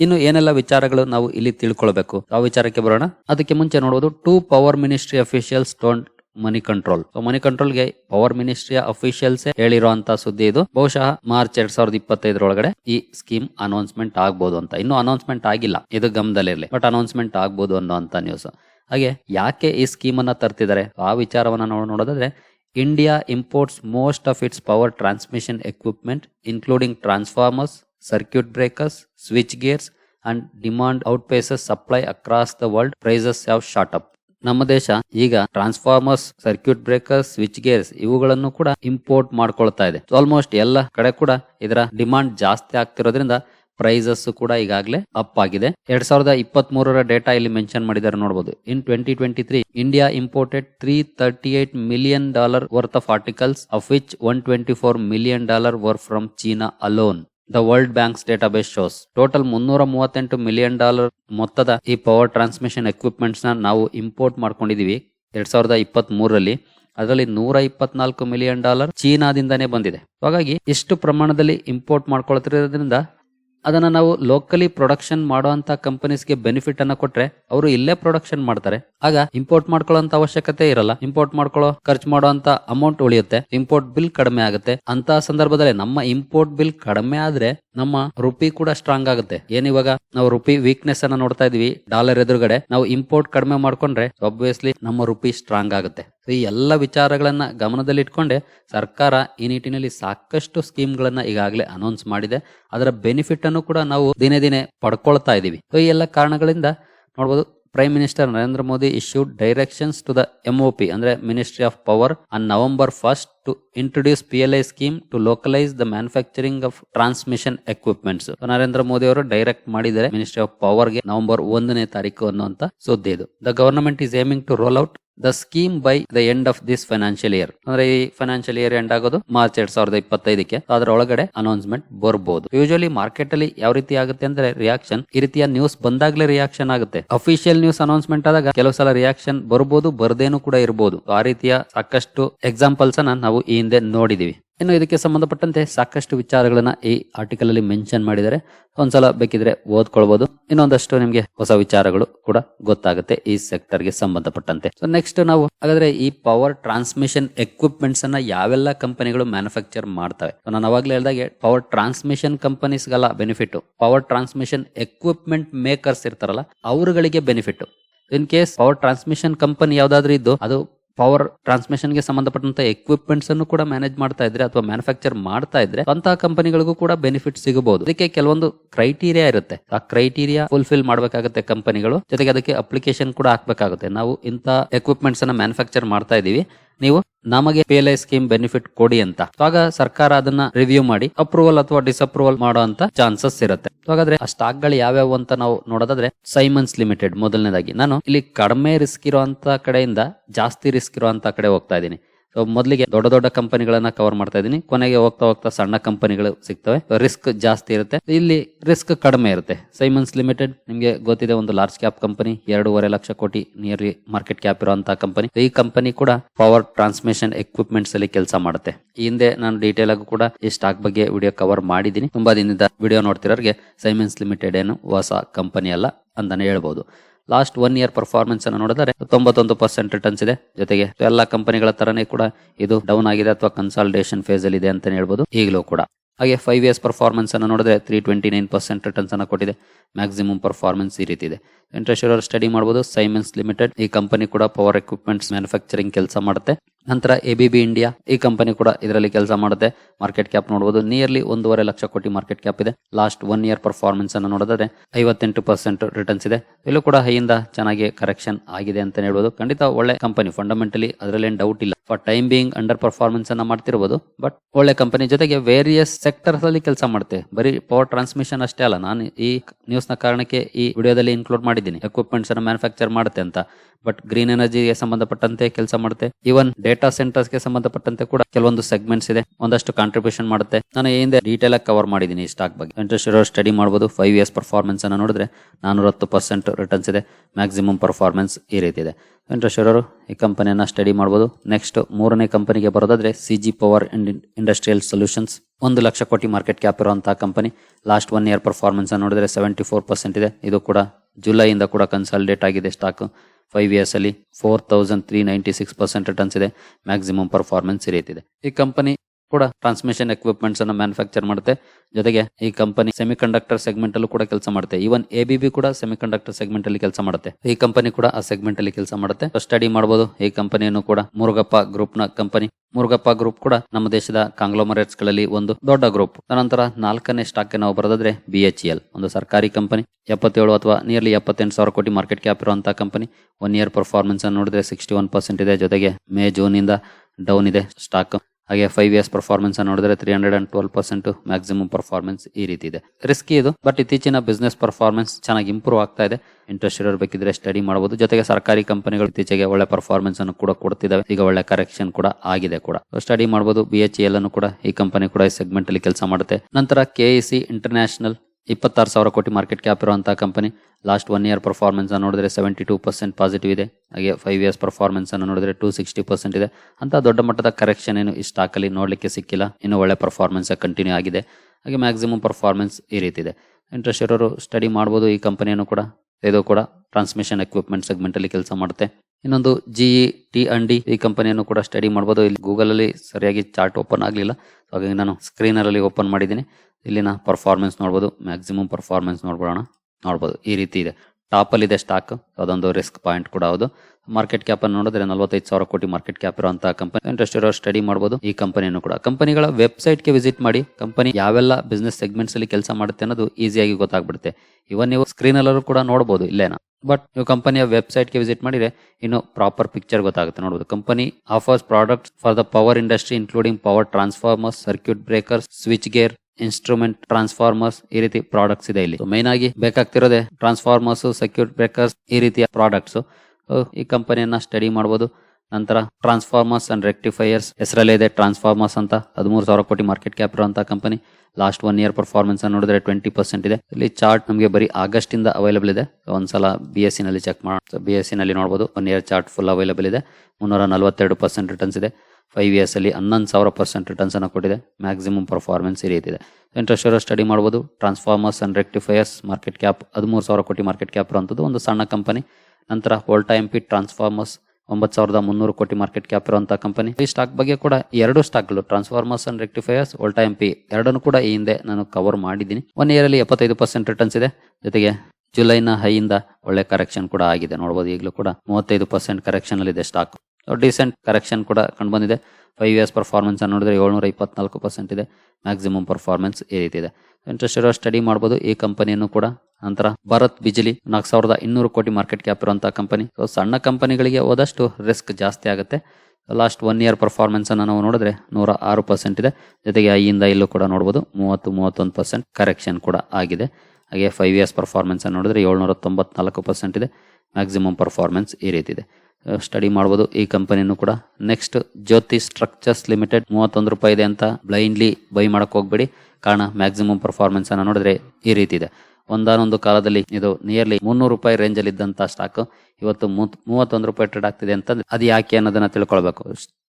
ಇನ್ನು ಏನೆಲ್ಲ ವಿಚಾರಗಳು ನಾವು ಇಲ್ಲಿ ತಿಳ್ಕೊಳ್ಬೇಕು? ಆ ವಿಚಾರಕ್ಕೆ ಬರೋಣ? ಅದಕ್ಕೆ ಮುಂಚೆ ನೋಡೋದು to power ministry officials don't money control so money ಕಂಟ್ರೋಲ್ಗೆ power ಮಿನಿಸ್ಟ್ರಿಯ ಅಫಿಷಿಯಲ್ಸ್ ಹೇಳಿರುವಂತಹ ಸುದ್ದಿ ಇದು. ಬಹುಶಃ ಮಾರ್ಚ್ ಎರಡ್ ಸಾವಿರದ ಇಪ್ಪತ್ತೈದರೊಳಗಡೆ ಈ ಸ್ಕೀಮ್ ಅನೌನ್ಸ್ಮೆಂಟ್ ಆಗ್ಬೋದು ಅಂತ. ಇನ್ನು ಅನೌನ್ಸ್ಮೆಂಟ್ ಆಗಿಲ್ಲ. ಇದು ಗಮನದಲ್ಲಿರಲಿ ಬಟ್ ಅನೌನ್ಸ್ಮೆಂಟ್ ಆಗ್ಬೋದು ಅನ್ನೋಂತ ನ್ಯೂಸ್ ಹಾಗೆ ಯಾಕೆ ಈ ಸ್ಕೀಮ್ ಅನ್ನ ತರ್ತಿದ್ದಾರೆ? ಆ ವಿಚಾರವನ್ನ ನಾವು ನೋಡೋದಾದ್ರೆ India imports most of its power transmission equipment including transformers circuit breakers switch gears, and demand outpaces supply supply across world, world prices shot up. ನಮ್ಮ ದೇಶ ಈಗ transformers circuit breakers switch gears ಇವುಗಳನ್ನು ಕೂಡ ಇಂಪೋರ್ಟ್ ಮಾಡ್ಕೊಳ್ತಾ ಇದೆ. Almost ಎಲ್ಲ ಕಡೆ ಕೂಡ ಇದರ ಡಿಮಾಂಡ್ ಜಾಸ್ತಿ ಆಗ್ತಿರೋದ್ರಿಂದ ಪ್ರೈಸಸ್ ಕೂಡ ಈಗಾಗಲೇ ಅಪ್ ಆಗಿದೆ. ಎರಡ್ ಸಾವಿರದ ಇಪ್ಪತ್ತ್ ಮೂರರ ಡೇಟಾ ಇಲ್ಲಿ ಮೆನ್ಷನ್ ಮಾಡಿದ್ದಾರೆ ನೋಡಬಹುದು in twenty twenty three India imported three thirty eight million dollar worth of articles of which one twenty four million dollar worth from China alone the World Bank's database shows total ಮುನ್ನೂರ ಮೂವತ್ತೆಂಟು million dollar ಮೊತ್ತದ ಈ power transmission ಎಕ್ವಿಪ್ಮೆಂಟ್ಸ್ನ ನಾವು import ಮಾಡ್ಕೊಂಡಿದೀವಿ. ಎರಡ್ ಸಾವಿರದ ಇಪ್ಪತ್ತ್ ಮೂರರಲ್ಲಿ ಅದರಲ್ಲಿ ನೂರ ಇಪ್ಪತ್ನಾಲ್ಕು ಮಿಲಿಯನ್ ಡಾಲರ್ ಚೀನಾದಿಂದನೇ ಬಂದಿದೆ. ಹಾಗಾಗಿ ಇಷ್ಟು ಪ್ರಮಾಣದಲ್ಲಿ ಇಂಪೋರ್ಟ್ ಮಾಡ್ಕೊಳ್ತಿರೋದ್ರಿಂದ ಅದನ್ನ ನಾವು ಲೋಕಲಿ ಪ್ರೊಡಕ್ಷನ್ ಮಾಡುವಂತ ಕಂಪನೀಸ್ಗೆ ಬೆನಿಫಿಟ್ ಅನ್ನ ಕೊಟ್ರೆ ಅವರು ಇಲ್ಲೇ ಪ್ರೊಡಕ್ಷನ್ ಮಾಡ್ತಾರೆ. ಆಗ ಇಂಪೋರ್ಟ್ ಮಾಡ್ಕೊಳ್ಳೋಂತ ಅವಶ್ಯಕತೆ ಇರಲ್ಲ. ಇಂಪೋರ್ಟ್ ಮಾಡ್ಕೊಳ್ಳೋ, ಖರ್ಚು ಮಾಡುವಂತ ಅಮೌಂಟ್ ಉಳಿಯುತ್ತೆ. ಇಂಪೋರ್ಟ್ ಬಿಲ್ ಕಡಿಮೆ ಆಗುತ್ತೆ. ಅಂತ ಸಂದರ್ಭದಲ್ಲಿ ನಮ್ಮ ಇಂಪೋರ್ಟ್ ಬಿಲ್ ಕಡಿಮೆ ಆದ್ರೆ ನಮ್ಮ ರುಪಿ ಕೂಡ ಸ್ಟ್ರಾಂಗ್ ಆಗುತ್ತೆ. ಏನ್ ಇವಾಗ? ನಾವು ರುಪಿ ವೀಕ್ನೆಸ್ ಅನ್ನ ನೋಡ್ತಾ ಇದೀವಿ. ಡಾಲರ್ ಎದುರುಗಡೆ. ನಾವು ಇಂಪೋರ್ಟ್ ಕಡಿಮೆ ಮಾಡ್ಕೊಂಡ್ರೆ ಒಬ್ವಿಯಸ್ಲಿ ನಮ್ಮ ರುಪಿ ಸ್ಟ್ರಾಂಗ್ ಆಗುತ್ತೆ. ಈ ಎಲ್ಲ ವಿಚಾರಗಳನ್ನ ಗಮನದಲ್ಲಿ ಇಟ್ಕೊಂಡೆ, ಸರ್ಕಾರ ಈ ನಿಟ್ಟಿನಲ್ಲಿ ಸಾಕಷ್ಟು ಸ್ಕೀಮ್ಗಳನ್ನ ಈಗಾಗಲೇ ಅನೌನ್ಸ್ ಮಾಡಿದೆ. ಅದರ ಬೆನಿಫಿಟ್ ಅನ್ನು ಕೂಡ ನಾವು ದಿನೇ ದಿನೇ ಪಡ್ಕೊಳ್ತಾ ಇದೀವಿ. ಈ ಎಲ್ಲ ಕಾರಣಗಳಿಂದ ನೋಡ್ಬೋದು Prime Minister Narendra Modi issued directions to the MOP ಅಂದ್ರೆ ministry of power on November first to introduce P L I scheme to localise the manufacturing of transmission equipments Narendra Modi ಅವರು ಡೈರೆಕ್ಟ್ ಮಾಡಿದರೆ ministry of ಪವರ್ಗೆ November ಒಂದನೇ ತಾರೀಕು ಅನ್ನುವಂತ ಸುದ್ದಿ ಇದು the government is aiming to roll out the scheme by the end of this financial year ಅಂದ್ರೆ ಈ financial year end ಆಗೋದು ಮಾರ್ಚ್ ಎರಡ್ ಸಾವಿರದ ಇಪ್ಪತ್ತೈದಕ್ಕೆ. ಅದರ ಒಳಗಡೆ ಅನೌನ್ಸ್ಮೆಂಟ್ ಬರಬಹುದು ಯೂಶಲಿ ಮಾರ್ಕೆಟ್ ಅಲ್ಲಿ ಯಾವ ರೀತಿ ಆಗುತ್ತೆ ಅಂದ್ರೆ ರಿಯಾಕ್ಷನ್ ಈ ರೀತಿಯ ನ್ಯೂಸ್ ಬಂದಾಗ್ಲೇ ರಿಯಾಕ್ಷನ್ ಆಗುತ್ತೆ. ಅಫಿಷಿಯಲ್ ನ್ಯೂಸ್ ಅನೌನ್ಸ್ಮೆಂಟ್ ಆದಾಗ ಕೆಲವು ಸಲ ರಿಯಾಕ್ಷನ್ ಬರಬಹುದು ಬರ್ದೇನು ಕೂಡ ಇರಬಹುದು ಆ ರೀತಿಯ ಸಾಕಷ್ಟು ಎಕ್ಸಾಂಪಲ್ಸ್ ಅನ್ನ ನಾವು ಈ ಹಿಂದೆ ನೋಡಿದೀವಿ ಇನ್ನು ಇದಕ್ಕೆ ಸಂಬಂಧಪಟ್ಟಂತೆ ಸಾಕಷ್ಟು ವಿಚಾರಗಳನ್ನ ಈ ಆರ್ಟಿಕಲ್ ಅಲ್ಲಿ ಮೆನ್ಷನ್ ಮಾಡಿದರೆ ಒಂದ್ಸಲ ಬೇಕಿದ್ರೆ ಓದ್ಕೊಳ್ಬಹುದು ಇನ್ನೊಂದಷ್ಟು ನಿಮ್ಗೆ ಹೊಸ ವಿಚಾರಗಳು ಕೂಡ ಗೊತ್ತಾಗುತ್ತೆ ಈ ಸೆಕ್ಟರ್ಗೆ ಸಂಬಂಧಪಟ್ಟಂತೆ. ಸೊ ನೆಕ್ಸ್ಟ್ ನಾವು ಹಾಗಾದ್ರೆ ಈ ಪವರ್ ಟ್ರಾನ್ಸ್ಮಿಷನ್ ಎಕ್ವಿಪ್ಮೆಂಟ್ಸ್ ಅನ್ನ ಯಾವೆಲ್ಲ ಕಂಪನಿಗಳು ಮ್ಯಾನುಫ್ಯಾಕ್ಚರ್ ಮಾಡ್ತವೆ? ನಾನು ಅವಾಗ್ಲೇ ಹೇಳಿದಾಗೆ power transmission ಕಂಪನೀಸ್ಗಲ್ಲ benefit power transmission equipment makers ಇರ್ತಾರಲ್ಲ, ಅವರುಗಳಿಗೆ benefit in case power transmission company ಯಾವ್ದಾದ್ರು ಇದ್ದು, ಅದು ಪವರ್ ಟ್ರಾನ್ಸ್ಮಿಷನ್ಗೆ ಸಂಬಂಧಪಟ್ಟಂತ ಎಕ್ವಿಪ್ಮೆಂಟ್ಸ್ ಅನ್ನು ಕೂಡ ಮ್ಯಾನೇಜ್ ಮಾಡ್ತಾ ಇದ್ರೆ ಅಥವಾ ಮ್ಯಾನುಫ್ಯಾಕ್ಚರ್ ಮಾಡ್ತಾ ಇದ್ರೆ ಸ್ವಂತ ಕಂಪನಿಗಳಿಗೂ ಕೂಡ ಬೆನಿಫಿಟ್ ಸಿಗಬಹುದು. ಅದಕ್ಕೆ ಕೆಲವೊಂದು ಕ್ರೈಟೀರಿಯಾ ಇರುತ್ತೆ. ಆ ಕ್ರೈಟೀರಿಯಾ ಫುಲ್ಫಿಲ್ ಮಾಡಬೇಕಾಗುತ್ತೆ ಕಂಪನಿಗಳು ಜೊತೆಗೆ ಅದಕ್ಕೆ ಅಪ್ಲಿಕೇಶನ್ ಕೂಡ ಹಾಕ್ಬೇಕಾಗುತ್ತೆ. ನಾವು ಇಂತ ಎಕ್ವಿಪ್ಮೆಂಟ್ಸ್ ಅನ್ನ ಮ್ಯಾನುಫ್ಯಾಕ್ಚರ್ ಮಾಡ್ತಾ ಇದೀವಿ ನೀವು ನಮಗೆ P L I scheme benefit ಕೊಡಿ ಅಂತ. ಆಗ ಸರ್ಕಾರ ಅದನ್ನ ರಿವ್ಯೂ ಮಾಡಿ ಅಪ್ರೂವಲ್ ಅಥವಾ ಡಿಸ್ಅಪ್ರೂವಲ್ ಮಾಡೋ ಅಂತ ಚಾನ್ಸಸ್ ಇರುತ್ತೆ. ಹಾಗಾದ್ರೆ ಆ ಸ್ಟಾಕ್ಗಳು ಯಾವ್ಯಾವ ಅಂತ ನಾವು ನೋಡೋದಾದ್ರೆ ಸೈಮನ್ಸ್ ಲಿಮಿಟೆಡ್ ಮೊದಲನೇದಾಗಿ. ನಾನು ಇಲ್ಲಿ ಕಡಿಮೆ ರಿಸ್ಕ್ ಇರುವಂತ ಕಡೆಯಿಂದ ಜಾಸ್ತಿ ರಿಸ್ಕ್ ಇರುವಂತ ಕಡೆ ಹೋಗ್ತಾ ಇದ್ದೀನಿ. ಮೊದಲಿಗೆ ದೊಡ್ಡ ದೊಡ್ಡ ಕಂಪನಿಗಳನ್ನ ಕವರ್ ಮಾಡ್ತಾ ಇದ್ದೀನಿ. ಕೊನೆಗೆ ಹೋಗ್ತಾ ಹೋಗ್ತಾ ಸಣ್ಣ ಕಂಪನಿಗಳು ಸಿಗ್ತವೆ. ರಿಸ್ಕ್ ಜಾಸ್ತಿ ಇರುತ್ತೆ. ಇಲ್ಲಿ ರಿಸ್ಕ್ ಕಡಿಮೆ ಇರುತ್ತೆ. ಸೈಮನ್ಸ್ ಲಿಮಿಟೆಡ್ ನಿಮಗೆ ಗೊತ್ತಿದೆ, ಒಂದು ಲಾರ್ಜ್ ಕ್ಯಾಪ್ ಕಂಪನಿ ಎರಡೂವರೆ lakh crore nearly market cap ಇರುವಂತಹ ಕಂಪನಿ ಈ ಕಂಪನಿ ಕೂಡ ಪವರ್ ಟ್ರಾನ್ಸ್ಮಿಷನ್ ಎಕ್ವಿಪ್ಮೆಂಟ್ಸ್ ಅಲ್ಲಿ ಕೆಲಸ ಮಾಡುತ್ತೆ. ಈ ಹಿಂದೆ ನಾನು ಡೀಟೇಲ್ ಆಗಿ ಕೂಡ ಈ ಸ್ಟಾಕ್ ಬಗ್ಗೆ ವಿಡಿಯೋ ಕವರ್ ಮಾಡಿದ್ದೀನಿ. ತುಂಬಾ ದಿನದಿಂದ ವಿಡಿಯೋ ನೋಡ್ತಿರೋರಿಗೆ ಸೈಮನ್ಸ್ ಲಿಮಿಟೆಡ್ ಏನು ಹೊಸ ಕಂಪನಿ ಅಲ್ಲ ಅಂತಾನೆ ಹೇಳ್ಬೋದು. ಲಾಸ್ಟ್ ಒನ್ ಇಯರ್ ಪರ್ಫಾರ್ಮೆನ್ಸ್ ಅನ್ನು ನೋಡಿದರೆ ತೊಂಬತ್ತೊಂದು ಪರ್ಸೆಂಟ್ ರಿಟರ್ನ್ಸ್ ಇದೆ. ಜೊತೆಗೆ ಎಲ್ಲ ಕಂಪನಿಗಳ ತರನೇ ಕೂಡ ಇದು ಡೌನ್ ಆಗಿದೆ ಅಥವಾ ಕನ್ಸಾಲ್ಟೇಷನ್ ಫೇಸ್ ಅಲ್ಲಿ ಇದೆ ಅಂತಾನೆ ಹೇಳ್ಬೋದು. ಈಗಲೂ ಕೂಡ. ಹಾಗೆ ಫೈವ್ ಇಯರ್ಸ್ ಪರ್ಫಾರ್ಮೆನ್ಸ್ ಅನ್ನು ನೋಡಿದ್ರೆ three twenty nine percent returns ಅನ್ನು ಕೊಟ್ಟಿದೆ. ಮ್ಯಾಕ್ಸಿಮಮ್ ಪರ್ಫಾರ್ಮೆನ್ಸ್ ಈ ರೀತಿ ಇದೆ. ಇಂಟ್ರೆಸ್ಟ್ ಇರೋರು ಸ್ಟಡಿ ಮಾಡಬಹುದು ಸೈಮೆನ್ಸ್ ಲಿಮಿಟೆಡ್ ಈ ಕಂಪನಿ ಕೂಡ ಪವರ್ ಎಕ್ವಿಪ್ಮೆಂಟ್ಸ್ ಮ್ಯಾನುಫ್ಯಾಕ್ಚರಿಂಗ್ ಕೆಲಸ ಮಾಡುತ್ತೆ. ನಂತರ ಎ ಬಿ ಬಿ ಇಂಡಿಯಾ ಈ ಕಂಪನಿ ಕೂಡ ಇದರಲ್ಲಿ ಕೆಲಸ ಮಾಡುತ್ತೆ. ಮಾರ್ಕೆಟ್ ಕ್ಯಾಪ್ ನೋಡಬಹುದು ನಿಯರ್ಲಿ ಒಂದೂವರೆ ಲಕ್ಷ ಕೋಟಿ ಮಾರ್ಕೆಟ್ ಕ್ಯಾಪ್ ಇದೆ. ಲಾಸ್ಟ್ ಒನ್ ಇಯರ್ ಪರ್ಫಾರ್ಮೆನ್ಸ್ ಅನ್ನು ನೋಡಿದ್ರೆ ಐವತ್ತೆಂಟು ಪರ್ಸೆಂಟ್ ರಿಟರ್ನ್ಸ್ ಇದೆ. ಇಲ್ಲೂ ಕೂಡ ಹೈಯಿಂದ ಚೆನ್ನಾಗಿ ಕರೆಕ್ಷನ್ ಆಗಿದೆ ಅಂತ ಹೇಳ್ಬೋದು. ಖಂಡಿತ ಒಳ್ಳೆ ಕಂಪನಿ ಫಂಡಮೆಂಟಲಿ ಅದರಲ್ಲಿ ಡೌಟ್ ಇಲ್ಲ. For time being under performance ಅನ್ನ ಮಾಡ್ತಿರ್ಬೋದು. ಬಟ್ ಒಳ್ಳೆ ಕಂಪನಿ ಜೊತೆಗೆ ವೇರಿಯಸ್ ಸೆಕ್ಟರ್ಸ್ ಅಲ್ಲಿ ಕೆಲಸ ಮಾಡುತ್ತೆ ಬರೀ ಪವರ್ ಟ್ರಾನ್ಸ್ಮಿಷನ್ ಅಷ್ಟೇ ಅಲ್ಲ. ನಾನು ಈ ನ್ಯೂಸ್ನ ಕಾರಣಕ್ಕೆ ಈ ವಿಡಿಯೋದಲ್ಲಿ ಇನ್ಕ್ಲೂಡ್ ಮಾಡಿದ್ದೀನಿ. ಎಕ್ವಿಪ್ಮೆಂಟ್ಸ್ ಅನ್ನ ಮ್ಯಾನುಫ್ಯಾಕ್ಚರ್ ಮಾಡುತ್ತೆ ಅಂತ. ಬಟ್ ಗ್ರೀನ್ ಎನರ್ಜಿಗೆ ಸಂಬಂಧಪಟ್ಟಂತೆ ಕೆಲಸ ಮಾಡುತ್ತೆ. ಈವನ್ ಡೇಟಾ ಸೆಂಟರ್ಸ್ಗೆ ಸಂಬಂಧಪಟ್ಟಂತೆ ಕೂಡ ಕೆಲವೊಂದು ಸೆಗ್ಮೆಂಟ್ಸ್ ಇದೆ. ಒಂದಷ್ಟು ಕಾಂಟ್ರಿಬ್ಯೂಷನ್ ಮಾಡುತ್ತೆ. ನಾನು ಈ ಹಿಂದೆ ಡೀಟೇಲ್ ಆಗಿ ಕವರ್ ಮಾಡಿದ್ದೀನಿ ಈ ಸ್ಟಾಕ್ ಬಗ್ಗೆ. ಇಂಟ್ರೆಸ್ಟ್ ಇರೋ ಸ್ಟಡಿ ಮಾಡಬಹುದು ಫೈವ್ ಇಯರ್ಸ್ ಪರ್ಫಾರ್ಮೆನ್ಸ್ ಅನ್ನ ನೋಡಿದ್ರೆ ನಾನೂರತ್ತು ಪರ್ಸೆಂಟ್ ರಿಟರ್ನ್ಸ್ ಇದೆ. ಮ್ಯಾಕ್ಸಿಮಮ್ ಪರ್ಫಾರ್ಮೆನ್ಸ್ ಈ ರೀತಿ ಇದೆ. ಇಂಟ್ರೆಸ್ಟ್ ಈ ಕಂಪನಿಯನ್ನು ಸ್ಟಡಿ ಮಾಡ್ಬೋದು. ನೆಕ್ಸ್ಟ್ ಮೂರನೇ ಕಂಪನಿಗೆ ಬರೋದಾದ್ರೆ C G power and industrial solutions ಒಂದು ಲಕ್ಷ ಕೋಟಿ ಮಾರ್ಕೆಟ್ ಕ್ಯಾಪ್ ಇರುವಂತಹ company. Last one year performance ನೋಡಿದ್ರೆ ಸೆವೆಂಟಿ ಫೋರ್ ಪರ್ಸೆಂಟ್ ಇದೆ. ಇದು ಕೂಡ ಜುಲೈಯಿಂದ ಕೂಡ ಕನ್ಸಾಲಿಡೇಟ್ ಆಗಿದೆ ಸ್ಟಾಕ್ ಫೈವ್ ಇಯರ್ಸ್ ಅಲ್ಲಿ four thousand three ninety six percent returns ಇದೆ. ಮ್ಯಾಕ್ಸಿಮಮ್ ಪರ್ಫಾರ್ಮೆನ್ಸ್ ಈ ಈ ಕಂಪನಿ ಕೂಡ ಟ್ರಾನ್ಸ್ಮಿಷನ್ ಎಕ್ವಿಪ್ಮೆಂಟ್ಸ್ ಅನ್ನು ಮ್ಯಾನುಫ್ಯಾಕ್ಚರ್ ಮಾಡುತ್ತೆ. ಜೊತೆಗೆ ಈ ಕಂಪನಿ ಸೆಮಿ ಕಂಡಕ್ಟರ್ ಸೆಗ್ಮೆಂಟ್ ಅಲ್ಲೂ ಕೂಡ ಕೆಲಸ ಮಾಡುತ್ತೆ. ಈವನ್ ಎ ಬಿ ಕೂಡ ಸೆಮಿ ಕಂಡಕ್ಟರ್ ಸೆಗ್ಮೆಂಟ್ ಅಲ್ಲಿ ಕೆಲಸ ಮಾಡುತ್ತೆ. ಈ ಕಂಪನಿ ಕೂಡ ಆ ಸೆಗ್ಮೆಂಟ್ ಅಲ್ಲಿ ಕೆಲಸ ಮಾಡುತ್ತೆ. ಸ್ಟಡಿ ಮಾಡಬಹುದು ಈ ಕಂಪನಿಯನ್ನು ಕೂಡ ಮುರುಗಪ್ಪ ಗ್ರೂಪ್ನ ಕಂಪನಿ ಮುರುಗಪ್ಪ ಗ್ರೂಪ್ ಕೂಡ ನಮ್ಮ ದೇಶದ ಕಾಂಗ್ಲೋಮರೇಟ್ಸ್ಗಳಲ್ಲಿ ಒಂದು ದೊಡ್ಡ ಗ್ರೂಪ್ ನಂತರ ನಾಲ್ಕನೇ ಸ್ಟಾಕ್ ನಾವು ಬರೋದಾದ್ರೆ ಬಿ ಎಚ್ ಎಲ್ ಒಂದು ಸರ್ಕಾರಿ ಕಂಪನಿ ಎಪ್ಪತ್ತೇಳು ಅಥವಾ ನಿಯರ್ಲಿ ಎಪ್ಪತ್ತೆಂಟು ಸಾವಿರ ಕೋಟಿ ಮಾರ್ಕೆಟ್ ಕ್ಯಾಪ್ ಇರುವಂತ ಕಂಪನಿ ಒನ್ ಇಯರ್ ಪರ್ಫಾರ್ಮೆನ್ಸ್ ಅನ್ನು ನೋಡಿದ್ರೆ ಸಿಕ್ಸ್ಟಿ ಒನ್ ಪರ್ಸೆಂಟ್ ಇದೆ. ಜೊತೆಗೆ ಮೇ ಜೂನ್ ಇಂದ ಡೌನ್ ಇದೆ ಸ್ಟಾಕ್ ಹಾಗೆ ಫೈವ್ ಇಯರ್ಸ್ ಪರ್ಫಾರ್ಮೆನ್ಸ್ ನೋಡಿದ್ರೆ three hundred and twelve percent maximum performance ಈ ರೀತಿ ಇದೆ. ರಿಸ್ಕಿ ಇದು ಬಟ್ ಇತ್ತೀಚಿನ ಬಿಸ್ನೆಸ್ ಪರ್ಫಾರ್ಮೆನ್ಸ್ ಚೆನ್ನಾಗಿ ಇಂಪ್ರೂವ್ ಆಗ್ತಾ ಇದೆ. ಇಂಟ್ರೆಸ್ಟ್ ಇರೋರು ಬೇಕಿದ್ರೆ ಸ್ಟಡಿ ಮಾಡಬಹುದು ಜೊತೆಗೆ ಸರ್ಕಾರಿ ಕಂಪನಿಗಳು ಇತ್ತೀಚೆಗೆ ಒಳ್ಳೆ ಪರ್ಫಾರ್ಮೆನ್ಸ್ ಅನ್ನು ಕೂಡ ಕೊಡ್ತಿದ್ದಾವೆ. ಈಗ ಒಳ್ಳೆ ಕರೆಕ್ಷನ್ ಕೂಡ ಆಗಿದೆ ಕೂಡ. ಸ್ಟಡಿ ಮಾಡಬಹುದು ಬಿ ಎಚ್ ಎಲ್ ಅನ್ನು ಕೂಡ ಈ ಕಂಪನಿ ಕೂಡ ಈ ಸೆಗ್ಮೆಂಟ್ ಅಲ್ಲಿ ಕೆಲಸ ಮಾಡುತ್ತೆ. ನಂತರ ಕೆ ಸಿ ಇಂಟರ್ನ್ಯಾಷನಲ್ ಇಪ್ಪತ್ತಾರು ಸಾವಿರ ಕೋಟಿ ಮಾರ್ಕೆಟ್ ಕ್ಯಾಪ್ ಇರುವಂಥ company last one year performance ನೋಡಿದ್ರೆ ಸೆವೆಂಟಿ ಟೂ ಪರ್ಸೆಂಟ್ ಪಾಸಿಟಿವ್ ಇದೆ. ಹಾಗೆ ಫೈವ್ ಇಯರ್ಸ್ ಪರ್ಫಾರ್ಮೆನ್ಸ್ ಅನ್ನು ನೋಡಿದ್ರೆ ಟೂ ಸಿಕ್ಸ್ಟಿ ಪರ್ಸೆಂಟ್ ಇದೆ. ಅಂತ ದೊಡ್ಡ ಮಟ್ಟದ ಕರೆಕ್ಷನ್ ಏನು ಈ ಸ್ಟಾಕಲ್ಲಿ ನೋಡಲಿಕ್ಕೆ ಸಿಕ್ಕಿಲ್ಲ. ಇನ್ನು ಒಳ್ಳೆ ಪರ್ಫಾರ್ಮೆನ್ಸ್ ಕಂಟಿನ್ಯೂ ಆಗಿದೆ. ಹಾಗೆ ಮ್ಯಾಕ್ಸಿಮಮ್ ಪರ್ಫಾರ್ಮೆನ್ಸ್ ಈ ರೀತಿ ಇದೆ. ಇಂಟ್ರೆಸ್ಟ್ ಇರೋರು ಸ್ಟಡಿ ಮಾಡ್ಬೋದು ಈ ಕಂಪನಿಯನ್ನು ಕೂಡ. ಇದು ಕೂಡ ಟ್ರಾನ್ಸ್ಮಿಷನ್ ಎಕ್ವಿಪ್ಮೆಂಟ್ ಸೆಗ್ಮೆಂಟಲ್ಲಿ ಕೆಲಸ ಮಾಡುತ್ತೆ. ಇನ್ನೊಂದು ಜಿ ಟಿ ಅಂಡ್ ಡಿ ಈ ಕಂಪನಿಯನ್ನು ಕೂಡ ಸ್ಟಡಿ ಮಾಡ್ಬೋದು. ಇಲ್ಲಿ ಗೂಗಲಲ್ಲಿ ಸರಿಯಾಗಿ ಚಾರ್ಟ್ ಓಪನ್ ಆಗಲಿಲ್ಲ. ಹಾಗಾಗಿ ನಾನು ಸ್ಕ್ರೀನರಲ್ಲಿ ಓಪನ್ ಮಾಡಿದ್ದೀನಿ. ಇಲ್ಲಿನ ಪರ್ಫಾರ್ಮೆನ್ಸ್ ನೋಡ್ಬೋದು ಮ್ಯಾಕ್ಸಿಮಮ್ ಪರ್ಫಾರ್ಮೆನ್ಸ್ ನೋಡ್ಬೋಣ ನೋಡ್ಬೋದು. ಈ ರೀತಿ ಇದೆ. ಟಾಪ್ ಅಲ್ಲಿ ಇದೆ ಸ್ಟಾಕ್ ಅದೊಂದು ರಿಸ್ಕ್ ಪಾಯಿಂಟ್ ಕೂಡ ಹೌದು. ಮಾರ್ಕೆಟ್ ಕ್ಯಾಪ್ ಅನ್ನು ನೋಡಿದ್ರೆ ನಲವತ್ತೈದು ಸಾವಿರ ಕೋಟಿ ಮಾರ್ಕೆಟ್ ಕ್ಯಾಪ್ ಇರುವಂತಹ ಕಂಪನಿ ಇಂಟ್ರೆಸ್ಟ್ ಇರೋ ಸ್ಟಡಿ ಮಾಡಬಹುದು ಈ ಕಂಪನಿಯನ್ನು ಕೂಡ. ಕಂಪನಿಗಳ ವೆಬ್ಸೈಟ್ಗೆ ವಿಸಿಟ್ ಮಾಡಿ ಕಂಪನಿ ಯಾವೆಲ್ಲ ಬಿಸ್ನೆಸ್ ಸೆಗ್ಮೆಂಟ್ಸ್ ಅಲ್ಲಿ ಕೆಲಸ ಮಾಡುತ್ತೆ ಅನ್ನೋದು ಈಸಿಯಾಗಿ ಗೊತ್ತಾಗ್ಬಿಡುತ್ತೆ. ಇವನ್ ನೀವು ಸ್ಕ್ರೀನ್ ಅಲ್ಲರೂ ಕೂಡ ನೋಡಬಹುದು ಇಲ್ಲೇನ. ಬಟ್ ನೀವು ಕಂಪನಿಯ ವೆಬ್ಸೈಟ್ಗೆ ವಿಸಿಟ್ ಮಾಡಿದ್ರೆ ಇನ್ನು ಪ್ರಾಪರ್ ಪಿಕ್ಚರ್ ಗೊತ್ತಾಗುತ್ತೆ. ನೋಡಬಹುದು company offers product for the power industry including power transformers circuit breakers switchgear instrument transformers ಈ ರೀತಿ ಪ್ರಾಡಕ್ಟ್ಸ್ ಇದೆ ಇಲ್ಲಿ. ಮೈನ್ ಆಗಿ ಬೇಕಾಗ್ತಿರೋದೇ ಟ್ರಾನ್ಸ್ಫಾರ್ಮರ್ಸ್ ಸರ್ಕ್ಯೂಟ್ ಬ್ರೇಕರ್ಸ್ ಈ ರೀತಿಯ ಪ್ರಾಡಕ್ಟ್ಸ್ ಈ ಕಂಪನಿಯನ್ನ ಸ್ಟಡಿ ಮಾಡಬಹುದು ನಂತರ ಟ್ರಾನ್ಸ್ಫಾರ್ಮರ್ಸ್ ಅಂಡ್ ರೆಕ್ಟಿಫೈಯರ್ಸ್ ಹೆಸರಲ್ಲೇ ಇದೆ ಟ್ರಾನ್ಸ್ಫಾರ್ಮರ್ಸ್ ಅಂತ. ಹದಿಮೂರು ಸಾವಿರ ಕೋಟಿ ಮಾರ್ಕೆಟ್ ಕ್ಯಾಪ್ ಇರುವಂತಹ company last one year performance ನೋಡಿದ್ರೆ ಟ್ವೆಂಟಿ ಪರ್ಸೆಂಟ್ ಇದೆ. ಇಲ್ಲಿ ಚಾರ್ಟ್ ನಮಗೆ ಬರೀ ಆಗಸ್ಟ್ ಇಂದ ಅವೈಲೇಬಲ್ ಇದೆ. ಒಂದ್ಸಲ ಬಿ ಎಸ್ನಲ್ಲಿ ಚೆಕ್ ಮಾಡಿ ಬಿ ಎಸ್ನಲ್ಲಿ ನೋಡಬಹುದು one year chart full available ಇದೆ. ಮುನ್ನೂರ ನಲವತ್ತೆರಡು ಪರ್ಸೆಂಟ್ ರಿಟರ್ನ್ಸ್ ಇದೆ. ಫೈವ್ ಇಯರ್ಸ್ ಅಲ್ಲಿ ಹನ್ನೊಂದು ಸಾವಿರ ಪರ್ಸೆಂಟ್ ರಿಟರ್ನ್ಸ್ ಅನ್ನು ಕೊಟ್ಟಿದೆ. ಮ್ಯಾಕ್ಸಿಮಮ್ ಪರ್ಫಾರ್ಮೆನ್ಸ್ ಈ ರೀತಿ ಇದೆ ಸ್ಟಡಿ ಮಾಡಬಹುದು transformers and rectifiers market cap ಹದಿಮೂರು ಸಾವಿರ ಕೋಟಿ ಮಾರ್ಕೆಟ್ ಕ್ಯಾಪ್ ಇರುವಂಥದ್ದು ಒಂದು ಸಣ್ಣ ಕಂಪನಿ ನಂತರ ವೋಲ್ಟಾ ಎಂಪಿ ಟ್ರಾನ್ಸ್ಫಾರ್ಮರ್ಸ್ ಒಂಬತ್ತು ಸಾವಿರದ ಮುನ್ನೂರು ಕೋಟಿ ಮಾರ್ಕೆಟ್ ಕ್ಯಾಪ್ ಇರುವಂಥ ಕಂಪನಿ ಈ ಸ್ಟಾಕ್ ಬಗ್ಗೆ ಕೂಡ ಎರಡು ಸ್ಟಾಕ್ಗಳು transformers and rectifiers Volta M P ಎರಡನ್ನು ಕೂಡ ಈ ಹಿಂದೆ ನಾನು ಕವರ್ ಮಾಡಿದ್ದೀನಿ. ಒನ್ ಇಯರ್ ಅಲ್ಲಿ ಎಪ್ಪತ್ತೈದು ಪರ್ಸೆಂಟ್ ರಿಟರ್ನ್ಸ್ ಇದೆ. ಜೊತೆಗೆ ಜುಲೈನ ಹೈಯಿಂದ ಒಳ್ಳೆ ಕರೆಕ್ಷನ್ ಕೂಡ ಆಗಿದೆ. ನೋಡಬಹುದು ಈಗಲೂ ಕೂಡ ಮೂವತ್ತೈದು ಪರ್ಸೆಂಟ್ ಕರೆಕ್ಷನ್ ಅಲ್ಲಿ ಇದೆ ಸ್ಟಾಕ್ ಡಿಸೆಂಟ್ ಕರೆಕ್ಷನ್ ಕೂಡ ಕಂಡು ಬಂದಿದೆ ಫೈವ್ ಇಯರ್ಸ್ ಪರ್ಫಾರ್ಮೆನ್ಸ್ ಅನ್ನು ನೋಡಿದ್ರೆ ಏಳ್ನೂರ ಇಪ್ಪತ್ನಾಲ್ಕು ಪರ್ಸೆಂಟ್ ಇದೆ. ಮ್ಯಾಕ್ಸಿಮಮ್ ಪರ್ಫಾರ್ಮೆನ್ಸ್ ಈ ರೀತಿ ಇದೆ. ಇಂಟ್ರೆಸ್ಟ್ ಇರೋ ಸ್ಟಡಿ ಮಾಡ್ಬೋದು. ಈ ಕಂಪನಿಯನ್ನು ಕೂಡ. ನಂತರ ಭಾರತ್ ಬಿಜಿಲಿ ನಾಲ್ಕು ಸಾವಿರದ ಇನ್ನೂರು ಕೋಟಿ ಮಾರ್ಕೆಟ್ ಕ್ಯಾಪ್ ಇರುವಂತಹ ಕಂಪನಿ ಸೊ ಸಣ್ಣ ಕಂಪನಿಗಳಿಗೆ ಹೋದಷ್ಟು ರಿಸ್ಕ್ ಜಾಸ್ತಿ ಆಗುತ್ತೆ. ಲಾಸ್ಟ್ ಒನ್ ಇಯರ್ ಪರ್ಫಾರ್ಮೆನ್ಸ್ ಅನ್ನು ನಾವು ನೋಡಿದ್ರೆ ನೂರ ಆರು ಪರ್ಸೆಂಟ್ ಇದೆ. ಜೊತೆಗೆ ಐಯಿಂದ ಇಲ್ಲೂ ಕೂಡ ನೋಡಬಹುದು ಮೂವತ್ತು, ಮೂವತ್ತೊಂದು ಪರ್ಸೆಂಟ್ ಕರೆಕ್ಷನ್ ಕೂಡ ಆಗಿದೆ. ಹಾಗೆ ಫೈವ್ ಇಯರ್ಸ್ ಪರ್ಫಾರ್ಮೆನ್ಸ್ ಅನ್ನು ನೋಡಿದ್ರೆ ಏಳ್ನೂರ ತೊಂಬತ್ನಾಲ್ಕು ಪರ್ಸೆಂಟ್ ಇದೆ. ಮ್ಯಾಕ್ಸಿಮಮ್ ಪರ್ಫಾರ್ಮೆನ್ಸ್ ಈ ರೀತಿ ಇದೆ. ಸ್ಟಡಿ ಮಾಡ್ಬೋದು ಈ ಕಂಪನಿನೂ ಕೂಡ. ನೆಕ್ಸ್ಟ್ ಜ್ಯೋತಿ ಸ್ಟ್ರಕ್ಚರ್ಸ್ ಲಿಮಿಟೆಡ್ ಮೂವತ್ತೊಂದು ರೂಪಾಯಿ ಇದೆ ಅಂತ ಬ್ಲೈಂಡ್ಲಿ ಬೈ ಮಾಡಕ್ ಹೋಗ್ಬೇಡಿ. ಕಾರಣ ಮ್ಯಾಕ್ಸಿಮಮ್ ಪರ್ಫಾರ್ಮೆನ್ಸ್ ಅನ್ನು ನೋಡಿದ್ರೆ ಈ ರೀತಿ ಇದೆ. ಒಂದಾನೊಂದು ಕಾಲದಲ್ಲಿ ಇದು ನಿಯರ್ಲಿ ಮುನ್ನೂರು ರೂಪಾಯಿ ರೇಂಜ್ ಅಲ್ಲಿ ಇದ್ದಂತ ಸ್ಟಾಕ್ ಇವತ್ತು ಮೂವತ್ತೊಂದು ರೂಪಾಯಿ ಟ್ರೇಡ್ ಆಗ್ತಿದೆ ಅಂತಂದ್ರೆ ಅದು ಯಾಕೆ ಅನ್ನೋದನ್ನ ತಿಳ್ಕೊಳ್ಬೇಕು.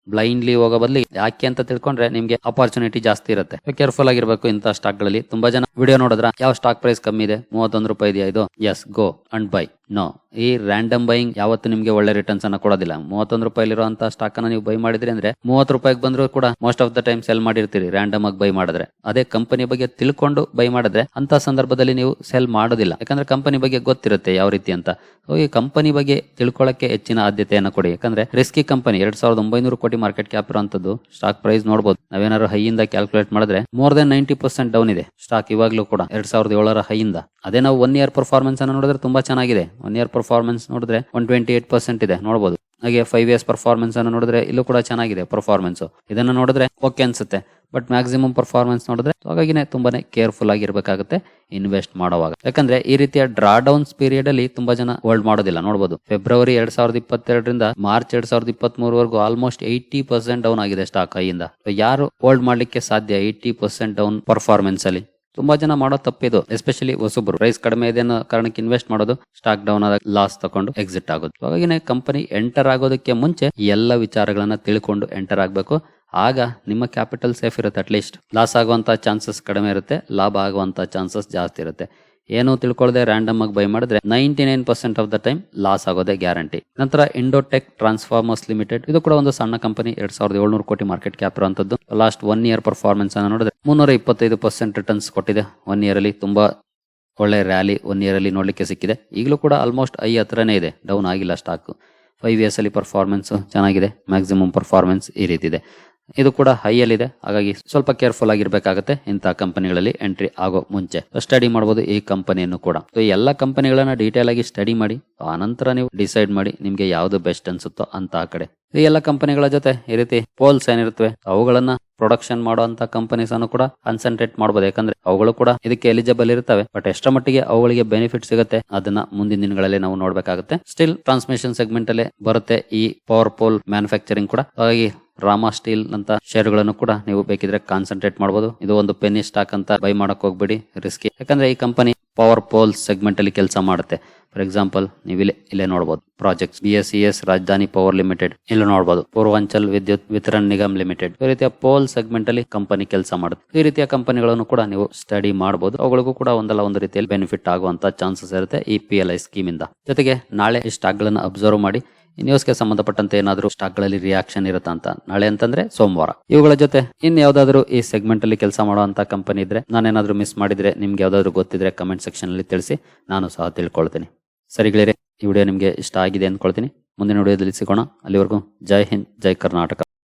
ಬ್ಲೈಂಡ್ಲಿ ಹೋಗೋ ಯಾಕೆ ಅಂತ ತಿಳ್ಕೊಂಡ್ರೆ ನಿಮ್ಗೆ ಅಪಾರ್ಚುನಿಟಿ ಜಾಸ್ತಿ ಇರುತ್ತೆ. ಕೇರ್ಫುಲ್ ಆಗಿರ್ಬೇಕು ಇಂತ ಸ್ಟಾಕ್ಗಳಲ್ಲಿ. ತುಂಬಾ ಜನ ವಿಡಿಯೋ ನೋಡಿದ್ರ, ಯಾವ ಸ್ಟಾಕ್ ಪ್ರೈಸ್ ಕಮ್ಮಿ ಇದೆ? ಮೂವತ್ತೊಂದು ರೂಪಾಯಿ ಇದೆಯಾ ಇದು? Yes go and buy no ಈ ರ್ಯಾಂಡಮ್ ಬೈಯಿಂಗ್ ಯಾವತ್ತು ನಿಮ್ಗೆ ಒಳ್ಳೆ ರಿಟರ್ನ್ಸ್ ಅನ್ನ ಕೊಡೋದಿಲ್ಲ. ಮೂವತ್ತೊಂದು ರೂಪಾಯಿ ಇರುವಂತಹ ಸ್ಟಾಕ್ ಅನ್ನ ನೀವು ಬೈ ಮಾಡಿದ್ರಿ ಅಂದ್ರೆ ಮೂವತ್ತು ರೂಪಾಯಿಗೆ ಬಂದ್ರು ಕೂಡ most of the time sell ಮಾಡಿರ್ತೀರಿ random ಆಗಿ ಬೈ ಮಾಡಿದ್ರೆ. ಅದೇ ಕಂಪನಿ ಬಗ್ಗೆ ತಿಳ್ಕೊಂಡು ಬೈ ಮಾಡಿದ್ರೆ ಅಂತ ಸಂದರ್ಭದಲ್ಲಿ ನೀವು ಸೆಲ್ ಮಾಡೋದಿಲ್ಲ. ಯಾಕಂದ್ರೆ ಕಂಪನಿ ಬಗ್ಗೆ ಗೊತ್ತಿರುತ್ತೆ ಯಾವ ರೀತಿ ಅಂತ. ಈ ಕಂಪನಿ ಬಗ್ಗೆ ತಿಳ್ಕೊಳ್ಳಕ್ಕೆ ಹೆಚ್ಚಿನ ಆದ್ಯತೆಯನ್ನು ಕೊಡಿ. ಯಾಕಂದ್ರೆ ರಿಸ್ಕಿ ಕಂಪನಿ ಎರಡ್ ಸಾವಿರದ ಒಂಬೈನೂರು ಕೋಟಿ ಮಾರ್ಕೆಟ್ ಕ್ಯಾಪ್ ಇರುವಂತದ್ದು ಸ್ಟಾಕ್ ಪ್ರೈಸ್ ನೋಡಬಹುದು ನಾವೇನಾದ್ರು ಹೈಯಿಂದ ಕ್ಯಾಲ್ಕುಲೇಟ್ ಮಾಡಿದ್ರೆ more than ninety percent down ಇದೆ ಸ್ಟಾಕ್ ಇವಾಗಲೂ ಕೂಡ ಎರಡ್ ಸಾವಿರದ ಏಳರ ಹೈಯಿಂದ. ಅದೇ ನಾವು ಒನ್ ಇಯರ್ ಪರ್ಫಾರ್ಮೆನ್ಸ್ ಅನ್ನು ನೋಡಿದ್ರೆ ತುಂಬಾ ಚೆನ್ನಾಗಿದೆ. ಒನ್ ಇಯರ್ ಪರ್ಫಾರ್ಮೆನ್ಸ್ ನೋಡಿದ್ರೆ ಒನ್ ಟ್ವೆಂಟಿ ಏಟ್ ಪರ್ಸೆಂಟ್ ಇದೆ ನೋಡಬಹುದು ಹಾಗೆ ಫೈವ್ ಇಯರ್ಸ್ ಪರ್ಫಾರ್ಮೆನ್ಸ್ ಅನ್ನು ನೋಡಿದ್ರೆ ಇಲ್ಲೂ ಕೂಡ ಚೆನ್ನಾಗಿದೆ ಪರ್ಫಾರ್ಮೆನ್ಸ್ ಇದನ್ನ ನೋಡಿದ್ರೆ ಓಕೆ ಅನ್ಸುತ್ತೆ. ಬಟ್ ಮ್ಯಾಕ್ಸಿಮಮ್ ಪರ್ಫಾರ್ಮೆನ್ಸ್ ನೋಡಿದ್ರೆ ಹಾಗಾಗಿನೇ ತುಂಬಾನೇ ಕೇರ್ಫುಲ್ ಆಗಿರ್ಬೇಕಾಗುತ್ತೆ ಇನ್ವೆಸ್ಟ್ ಮಾಡುವಾಗ. ಯಾಕಂದ್ರೆ ಈ ರೀತಿಯ ಡ್ರಾ ಡೌನ್ಸ್ ಪೀರಿಯಡ್ ಅಲ್ಲಿ ತುಂಬಾ ಜನ ಹೋಲ್ಡ್ ಮಾಡೋದಿಲ್ಲ. ನೋಡಬಹುದು ಫೆಬ್ರವರಿ ಎರಡ್ ಸಾವಿರದ ಇಪ್ಪತ್ತೆರಡರಿಂದ ಮಾರ್ಚ್ ಎರಡ್ ಸಾವಿರದ ಇಪ್ಪತ್ತ್ ಆಲ್ಮೋಸ್ಟ್ ಏಯ್ಟಿ ಪರ್ಸೆಂಟ್ ಡೌನ್ ಆಗಿದೆ ಸ್ಟಾಕ್ ಐಯಿಂದ ಯಾರು ಹೋಲ್ಡ್ ಮಾಡ್ಲಿಕ್ಕೆ ಸಾಧ್ಯ ಏಯ್ಟಿ ಪರ್ಸೆಂಟ್ ಡೌನ್ ಪರ್ಫಾರ್ಮೆನ್ಸ್ ಅಲ್ಲಿ? ತುಂಬಾ ಜನ ಮಾಡೋ ತಪ್ಪಿದು ಎಸ್ಪೆಷಲಿ ಹೊಸಬ್ರು. ಪ್ರೈಸ್ ಕಡಿಮೆ ಇದೆ ಅನ್ನೋ ಕಾರಣಕ್ಕೆ ಇನ್ವೆಸ್ಟ್ ಮಾಡೋದು ಸ್ಟಾಕ್ ಡೌನ್ ಆದಾಗ ಲಾಸ್ ತಗೊಂಡು ಎಕ್ಸಿಟ್ ಆಗೋದು. ಹಾಗಾಗಿ ಕಂಪನಿ ಎಂಟರ್ ಆಗೋದಕ್ಕೆ ಮುಂಚೆ ಎಲ್ಲ ವಿಚಾರಗಳನ್ನ ತಿಳ್ಕೊಂಡು ಎಂಟರ್ ಆಗಬೇಕು. ಆಗ ನಿಮ್ಮ ಕ್ಯಾಪಿಟಲ್ ಸೇಫ್ ಇರುತ್ತೆ ಅಟ್ಲೀಸ್ಟ್ ಲಾಸ್ ಆಗುವಂತ ಚಾನ್ಸಸ್ ಕಡಿಮೆ ಇರುತ್ತೆ, ಲಾಭ ಆಗುವಂತ ಚಾನ್ಸಸ್ ಜಾಸ್ತಿ ಇರುತ್ತೆ. ಏನು ತಿಳ್ಕೊಳ್ಳದೆ ರ್ಯಾಂಡಮ್ ಆಗಿ ಬೈ ಮಾಡಿದ್ರೆ ninety nine percent of the time loss ಆಗೋದೇ ಗ್ಯಾರಂಟಿ ನಂತರ ಇಂಡೋಟೆಕ್ ಟ್ರಾನ್ಸ್ಫಾರ್ಮರ್ಸ್ ಲಿಮಿಟೆಡ್ ಇದು ಕೂಡ ಒಂದು ಸಣ್ಣ ಕಂಪನಿ ಎರಡ್ ಸಾವಿರದ ಏಳ್ನೂರು ಕೋಟಿ ಮಾರ್ಕೆಟ್ ಕ್ಯಾಪ್ ಇರುವಂತದ್ದು. ಲಾಸ್ಟ್ ಒನ್ ಇಯರ್ ಪರ್ಫಾರ್ಮೆನ್ಸ್ ಅನ್ನು ನೋಡಿದ್ರೆ ಮುನ್ನೂರ ಇಪ್ಪತ್ತೈದು ಪರ್ಸೆಂಟ್ ರಿಟರ್ನ್ಸ್ ಕೊಟ್ಟಿದೆ. ಒನ್ ಇಯರ್ ಅಲ್ಲಿ ತುಂಬಾ ಒಳ್ಳೆ ರ್ಯಾಲಿ ಒನ್ ಇಯರ್ ಅಲ್ಲಿ ನೋಡ್ಲಿಕ್ಕೆ ಸಿಕ್ಕಿದೆ. ಈಗಲೂ ಕೂಡ ಆಲ್ಮೋಸ್ಟ್ ಐ ಹತ್ರನೇ ಇದೆ ಡೌನ್ ಆಗಿಲ್ಲ ಸ್ಟಾಕ್ ಫೈವ್ ಇಯರ್ಸ್ ಅಲ್ಲಿ ಪರ್ಫಾರ್ಮೆನ್ಸ್ ಚೆನ್ನಾಗಿದೆ ಮ್ಯಾಕ್ಸಿಮಮ್ ಪರ್ಫಾರ್ಮೆನ್ಸ್ ಈ ರೀತಿ ಇದೆ ಇದು ಕೂಡ ಹೈಯಲ್ಲಿದೆ. ಹಾಗಾಗಿ ಸ್ವಲ್ಪ ಕೇರ್ಫುಲ್ ಆಗಿರ್ಬೇಕಾಗುತ್ತೆ. ಇಂತಹ ಕಂಪನಿಗಳಲ್ಲಿ ಎಂಟ್ರಿ ಆಗೋ ಮುಂಚೆ. ಸ್ಟಡಿ ಮಾಡಬಹುದು ಈ ಕಂಪನಿಯನ್ನು ಕೂಡ. ಸೊ ಎಲ್ಲ ಕಂಪನಿಗಳನ್ನ ಡೀಟೇಲ್ ಆಗಿ ಸ್ಟಡಿ ಮಾಡಿ, ಆನಂತರ ನೀವು ಡಿಸೈಡ್ ಮಾಡಿ ನಿಮ್ಗೆ ಯಾವ್ದು ಬೆಸ್ಟ್ ಅನ್ಸುತ್ತೋ ಅಂತ ಆ ಕಡೆ. ಈ ಎಲ್ಲ ಕಂಪನಿಗಳ ಜೊತೆ ಈ ರೀತಿ ಪೋಲ್ಸ್ ಏನಿರುತ್ತವೆ, ಅವುಗಳನ್ನ ಪ್ರೊಡಕ್ಷನ್ ಮಾಡುವಂತ ಕಂಪನೀಸ್ ಅನ್ನು ಕೂಡ ಕಾನ್ಸಂಟ್ರೇಟ್ ಮಾಡಬಹುದು ಯಾಕಂದ್ರೆ ಅವುಗಳು ಕೂಡ ಇದಕ್ಕೆ ಎಲಿಜಿಬಲ್ ಇರ್ತವೆ ಬಟ್ ಎಷ್ಟರ ಮಟ್ಟಿಗೆ ಅವುಗಳಿಗೆ ಬೆನಿಫಿಟ್ ಸಿಗುತ್ತೆ, ಅದನ್ನ ಮುಂದಿನ ದಿನಗಳಲ್ಲಿ ನಾವು ನೋಡ್ಬೇಕಾಗುತ್ತೆ. ಸ್ಟಿಲ್ ಟ್ರಾನ್ಸ್ಮಿಷನ್ ಸೆಗ್ಮೆಂಟ್ ಅಲ್ಲಿ ಬರುತ್ತೆ ಈ ಪವರ್ ಪೋಲ್ ಮ್ಯಾನುಫ್ಯಾಕ್ಚರಿಂಗ್ ಕೂಡ. ಹಾಗಾಗಿ ರಾಮ ಸ್ಟೀಲ್ ಅಂತ ಶೇರುಗಳನ್ನು ಕೂಡ ನೀವು ಬೇಕಿದ್ರೆ ಕಾನ್ಸಂಟ್ರೇಟ್ ಮಾಡಬಹುದು ಇದು ಒಂದು ಪೆನ್ನಿ ಸ್ಟಾಕ್ ಅಂತ ಬೈ ಮಾಡಕ್ ಹೋಗ್ಬೇಡಿ ರಿಸ್ಕಿ ಯಾಕಂದ್ರೆ ಈ ಕಂಪನಿ ಪವರ್ ಪೋಲ್ ಸೆಗ್ಮೆಂಟ್ ಅಲ್ಲಿ ಕೆಲಸ ಮಾಡುತ್ತೆ. ಫಾರ್ ಎಕ್ಸಾಂಪಲ್ ನೀವು ಇಲ್ಲಿ, ಇಲ್ಲೇ ನೋಡಬಹುದು projects B S S Rajdhani power limited ಇಲ್ಲಿ ನೋಡಬಹುದು ಪೂರ್ವಾಂಚಲ್ ವಿದ್ಯುತ್ ವಿತರಣ್ ನಿಗಮ್ ಲಿಮಿಟೆಡ್ ಈ ರೀತಿಯ ಪೋಲ್ ಸೆಗ್ಮೆಂಟ್ ಅಲ್ಲಿ ಕಂಪನಿ ಕೆಲಸ ಮಾಡುತ್ತೆ. ಈ ರೀತಿಯ ಕಂಪನಿಗಳನ್ನು ಕೂಡ ನೀವು ಸ್ಟಡಿ ಮಾಡಬಹುದು ಅವುಗಳಿಗೂ ಕೂಡ ಒಂದಲ್ಲ ಒಂದು ರೀತಿಯಲ್ಲಿ ಬೆನಿಫಿಟ್ ಆಗುವಂತ ಚಾನ್ಸಸ್ ಇರುತ್ತೆ ಈ ಪಿ ಎಲ್ ಐ ಸ್ಕೀಮ್ ಇಂದ. ಜೊತೆಗೆ ನಾಳೆ ಈ ಸ್ಟಾಕ್ ಗಳನ್ನ ಅಬ್ಸರ್ವ್ ಮಾಡಿ ನ್ಯೂಸ್ಗೆ ಸಂಬಂಧಪಟ್ಟಂತೆ ಏನಾದರೂ ಸ್ಟಾಕ್ಗಳಲ್ಲಿ ರಿಯಾಕ್ಷನ್ ಇರುತ್ತಾ ಅಂತ? ನಾಳೆ ಅಂತಂದ್ರೆ ಸೋಮವಾರ. ಇವುಗಳ ಜೊತೆ ಇನ್ ಯಾವ್ದಾದ್ರು ಈ ಸೆಗ್ಮೆಂಟ್ ಅಲ್ಲಿ ಕೆಲಸ ಮಾಡುವಂತ ಕಂಪನಿ ಇದ್ರೆ, ನಾನೇನಾದ್ರೂ ಮಿಸ್ ಮಾಡಿದ್ರೆ ನಿಮ್ಗೆ ಯಾವ್ದಾದ್ರು ಗೊತ್ತಿದ್ರೆ ಕಮೆಂಟ್ ಸೆಕ್ಷನ್ ಅಲ್ಲಿ ತಿಳಿಸಿ, ನಾನು ಸಹ ತಿಳ್ಕೊಳ್ತೀನಿ. ಸರಿ ಗೆಳೆಯರೆ, ಈ ವಿಡಿಯೋ ನಿಮ್ಗೆ ಇಷ್ಟ ಆಗಿದೆ ಅಂದ್ಕೊಳ್ತೀನಿ. ಮುಂದಿನ ವಿಡಿಯೋದಲ್ಲಿ ಸಿಗೋಣ. ಅಲ್ಲಿವರೆಗೂ ಜೈ ಹಿಂದ್, ಜೈ ಕರ್ನಾಟಕ.